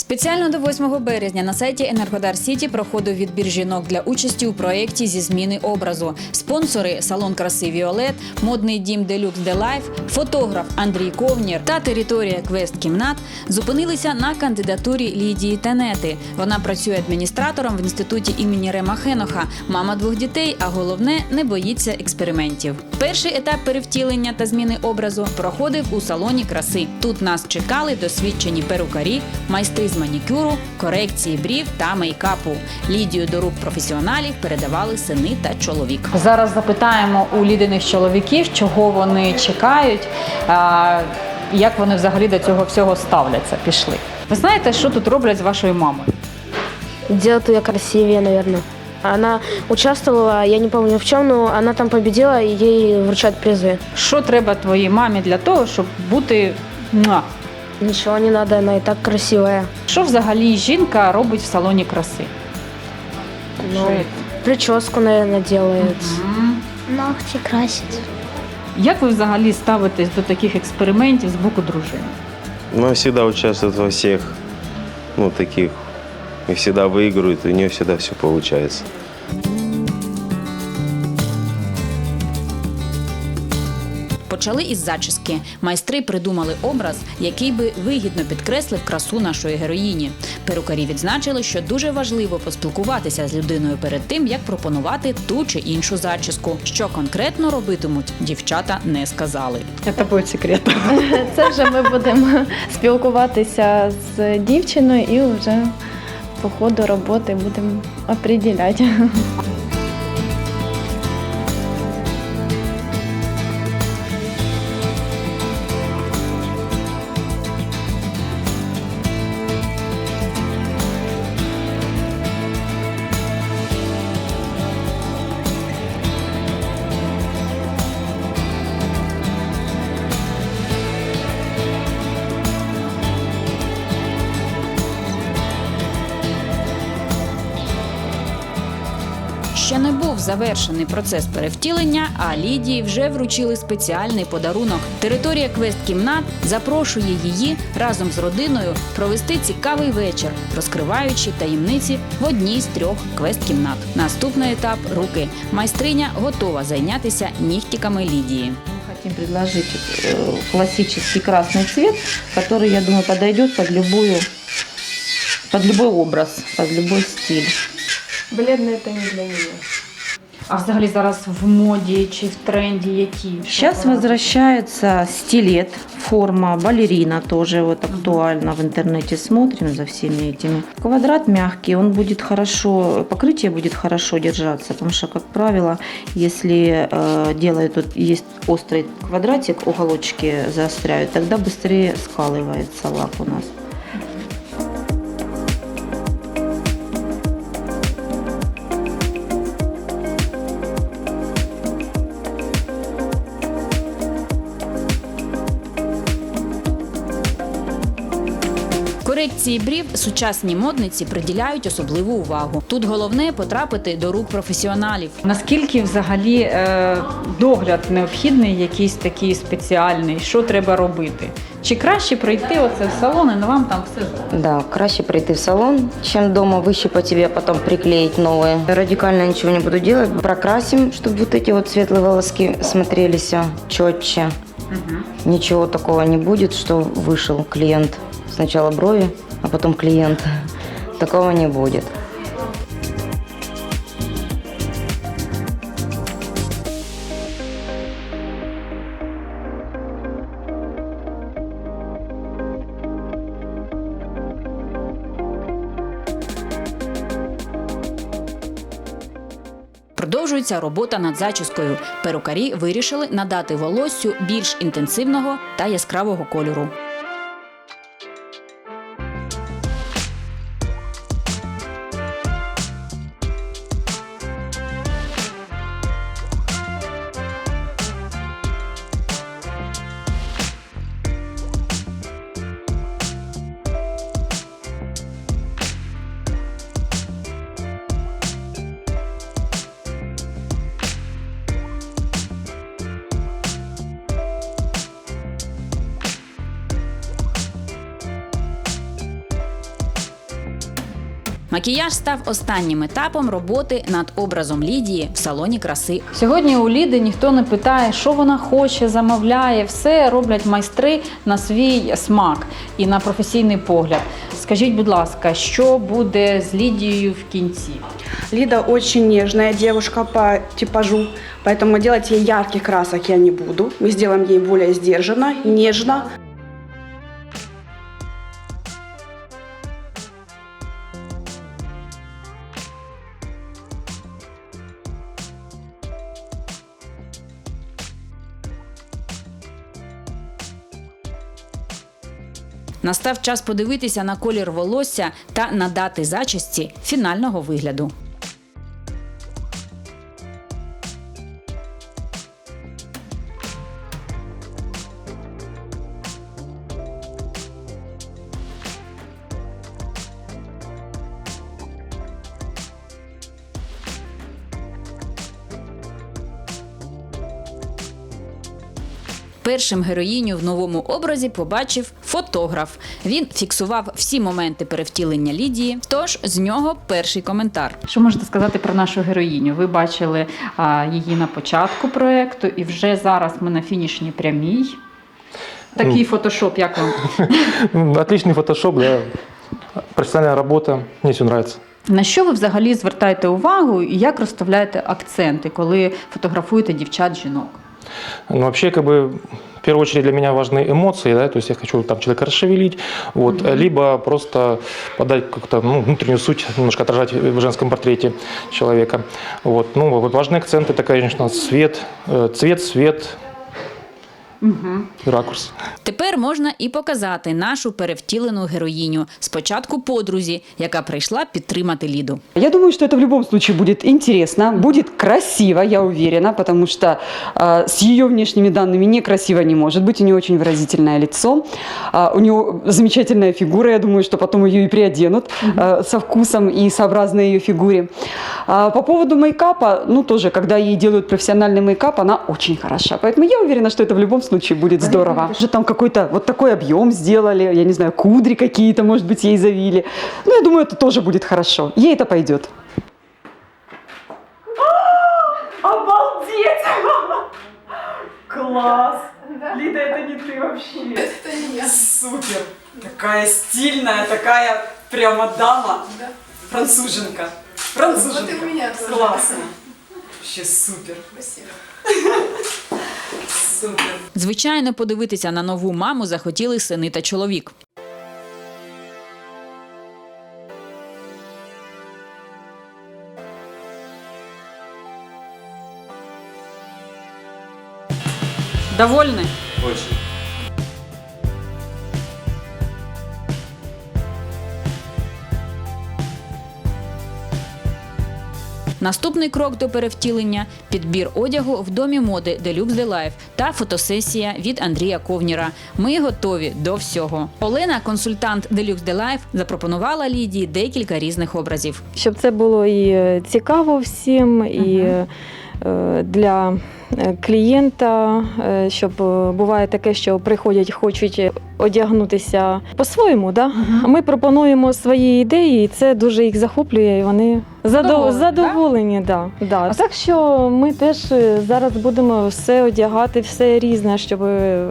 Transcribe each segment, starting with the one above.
Спеціально до 8 березня на сайті Енергодар Сіті проходив відбір жінок для участі у проєкті зі зміни образу. Спонсори салон краси Віолет, модний дім Делюкс Де Лайф, фотограф Андрій Ковнір та територія Квест Кімнат зупинилися на кандидатурі Лідії Тенети. Вона працює адміністратором в інституті імені Рема Хеноха, мама двох дітей, а головне не боїться експериментів. Перший етап перевтілення та зміни образу проходив у салоні краси. Тут нас чекали досвідчені перукарі, майстри з манікюру, корекції брів та мейкапу. Лідію до рук професіоналів передавали сини та чоловік. Зараз запитаємо у лідиних чоловіків, чого вони чекають, як вони взагалі до цього всього ставляться. Пішли. Ви знаєте, що тут роблять з вашою мамою? Делает ее красивее, наверное. Она участвовала, я не помню в чем, но она там победила, и ей вручают призы. Що треба твоїй мамі для того, щоб бути муа? Ничего не надо, она и так красивая. Що взагалі жінка робить в салоні краси? Ну, прическу, наверное, делает. Ногти красить. Як ви взагалі ставитесь до таких експериментів з боку дружини? Она всегда участвует во всех, ну, таких, и всегда выигрывает, и у нее всегда все получается. Почали із зачіски. Майстри придумали образ, який би вигідно підкреслив красу нашої героїні. Перукарі відзначили, що дуже важливо поспілкуватися з людиною перед тим, як пропонувати ту чи іншу зачіску. Що конкретно робитимуть, дівчата не сказали. Це буде секрет. Це вже ми будемо спілкуватися з дівчиною і вже по ходу роботи будемо определяти. Ще не був завершений процес перевтілення, а Лідії вже вручили спеціальний подарунок. Територія квест-кімнат запрошує її разом з родиною провести цікавий вечір, розкриваючи таємниці в одній з трьох квест-кімнат. Наступний етап руки. Майстриня готова зайнятися нігтіками Лідії. Хотим предложить э, классический красный цвет, который, я думаю, подойдет под любую, под любой образ, под любой стиль. Бледно це не для нее. А взагалі зараз в моді чи в тренді які? Сейчас возвращается стилет, форма, балерина тоже вот актуально в интернете смотрим за всеми этими. Квадрат мягкий, он будет хорошо, покрытие будет хорошо держаться, потому что, как правило, если э, делают, вот есть острый квадратик, уголочки заостряют, тогда быстрее скалывается лак у нас. Корекції брів сучасні модниці приділяють особливу увагу. Тут головне потрапити до рук професіоналів. Наскільки взагалі е, догляд необхідний, якийсь такий спеціальний, що треба робити? Чи краще прийти оце в салон і вам там все зроблять? Да, краще прийти в салон, чем дома выщипать тебе, а потом приклеить новые. Радикально ничего не буду делать. Прокрасим, чтобы вот эти вот светлые волоски смотрелись а, четче. Ничего такого не будет, что вышел клиент. Сначала брови, а потом клиент. Такого не будет. Продовжується робота над зачіскою. Перукарі вирішили надати волоссю більш інтенсивного та яскравого кольору. Макіяж став останнім етапом роботи над образом Лідії в салоні краси. Сьогодні у Ліди ніхто не питає, що вона хоче, замовляє. Все роблять майстри на свій смак і на професійний погляд. Скажіть, будь ласка, що буде з Лідією в кінці? Лида очень нежная девушка по типажу, поэтому делать ей ярких красок я не буду. Мы сделаем ей более сдержанно, нежно. Настав час подивитися на колір волосся та надати зачісті фінального вигляду. Першим героїню в новому образі побачив фотограф. Він фіксував всі моменти перевтілення Лідії. Тож з нього перший коментар. Що можете сказати про нашу героїню? Ви бачили а, її на початку проекту, і вже зараз ми на фінішній прямій. Такий фотошоп, як вам? М, Отличный фотошоп, да. Профессиональная работа. Мне все нравится. На що ви взагалі звертаєте увагу і як розставляєте акценти, коли фотографуєте дівчат жінок? Ну, вообще, как бы, в первую очередь для меня важны эмоции, да, то есть я хочу там человека расшевелить, вот, либо просто подать как-то ну, внутреннюю суть, немножко отражать в женском портрете человека. Вот, ну, вот важные акценты, это, конечно, свет, э, цвет, свет и ракурс. Тепер можна і показати нашу перевтілену героїню. Спочатку подрузі, яка прийшла підтримати Ліду. Я думаю, что это в любом случае будет интересно, будет красиво, я уверена, потому что э, с ее внешними данными некрасиво не может быть. У нее очень выразительное лицо, а, у нее замечательная фигура. Я думаю, что потом ее и приоденут э, со вкусом и сообразно ее фигуре. А, по поводу мейкапа, ну тоже, когда ей делают профессиональный мейкап, она очень хороша. Поэтому я уверена, что это в любом случае будет здорово. Уже там какой-то вот такой объем сделали, я не знаю, кудри какие-то, может быть, ей завили. Ну, я думаю, это тоже будет хорошо. Ей это пойдет. Обалдеть! Класс! Лида, это не ты вообще. Это не я. Супер! Такая стильная, такая прямо дама. Француженка. Француженка. Вот и у меня тоже. Классно. Вообще супер. Спасибо. Супер. Звичайно, подивитися на нову маму захотіли сини та чоловік. Довольны? Очень. Наступний крок до перевтілення підбір одягу в домі моди Deluxe The та фотосесія від Андрія Ковніра. Ми готові до всього. Олена, консультант The Life, запропонувала Лідії декілька різних образів. Щоб це було і е, цікаво всім, і ага. для е, клієнта, е, щоб е, буває таке, що приходять, хочуть одягнутися по-своєму. Да? Ми пропонуємо свої ідеї, і це дуже їх захоплює, і вони задов... Задоволені, задоволені. Да? Да. Так що ми теж е, зараз будемо все одягати, все різне, щоб е,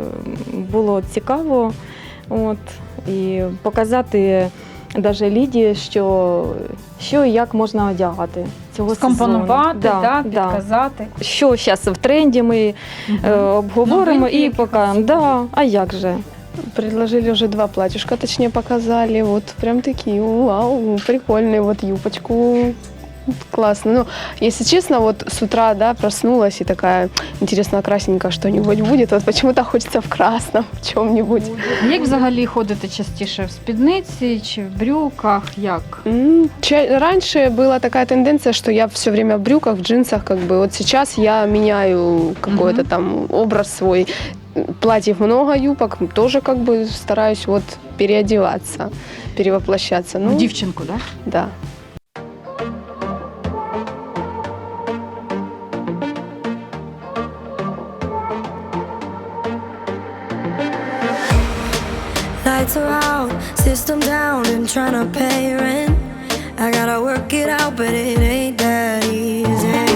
було цікаво. От, і показати навіть Лідії, що, що і як можна одягати цього Скомпонувати, сезону. да, підказати. Що зараз в тренді ми е, обговоримо Новинки і якісь покажемо. Да, а як же? Предложили уже два платьюшка, точнее показали. Вот прям такие, вау, прикольные. Вот юбочку классно. Ну, если честно, вот с утра, да, проснулась и такая, интересно, красненько что-нибудь будет. Вот почему-то хочется в красном, в чем-нибудь. Як взагалі ходите частіше в спідниці чи в брюках? Як? М, ча- Раньше была такая тенденция, что я все время в брюках, в джинсах, как бы. Вот сейчас я меняю какой-то там образ свой. Платьев много, юбок, тоже как бы стараюсь вот переодеваться, перевоплощаться. Ну, В дівчинку, да? да. Lights are out, system down, and trying to pay rent. I gotta work it out, but it ain't that easy.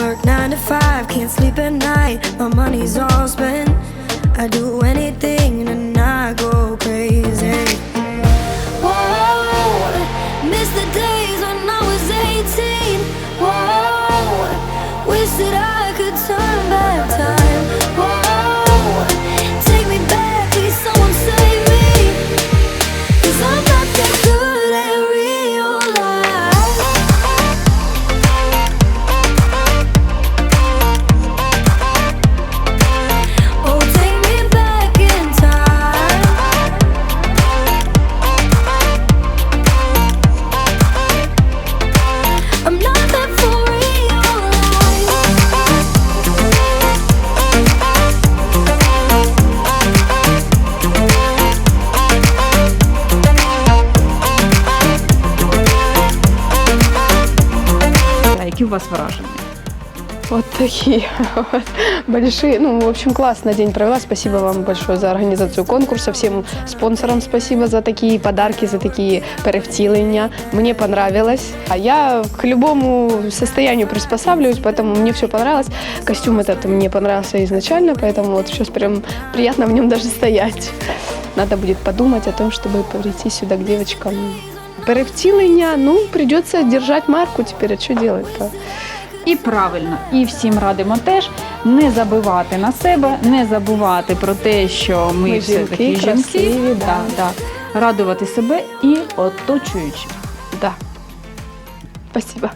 Work nine to five, can't sleep at night. My money's all spent. I do anything to not go crazy. Whoa, miss the days when I was 18. Whoa, wish that I could turn back time. Вот такие вот большие. Ну, в общем, классно день провела. Спасибо вам большое за организацию конкурса. Всем спонсорам спасибо за такие подарки, за такие перевтілення. Мне понравилось. А я к любому состоянию приспосабливаюсь, поэтому мне все понравилось. Костюм этот мне понравился изначально, поэтому вот сейчас прям приятно в нем даже стоять. Надо будет подумать о том, чтобы прийти сюда к девочкам. Перевтілення, ну, придется держать марку теперь, а что делать-то? І правильно, і всім радимо теж не забивати на себе, не забувати про те, що ми, Ми все такі жінки, красиві, да. да, да. радувати себе і оточуючих. Да. Спасибо.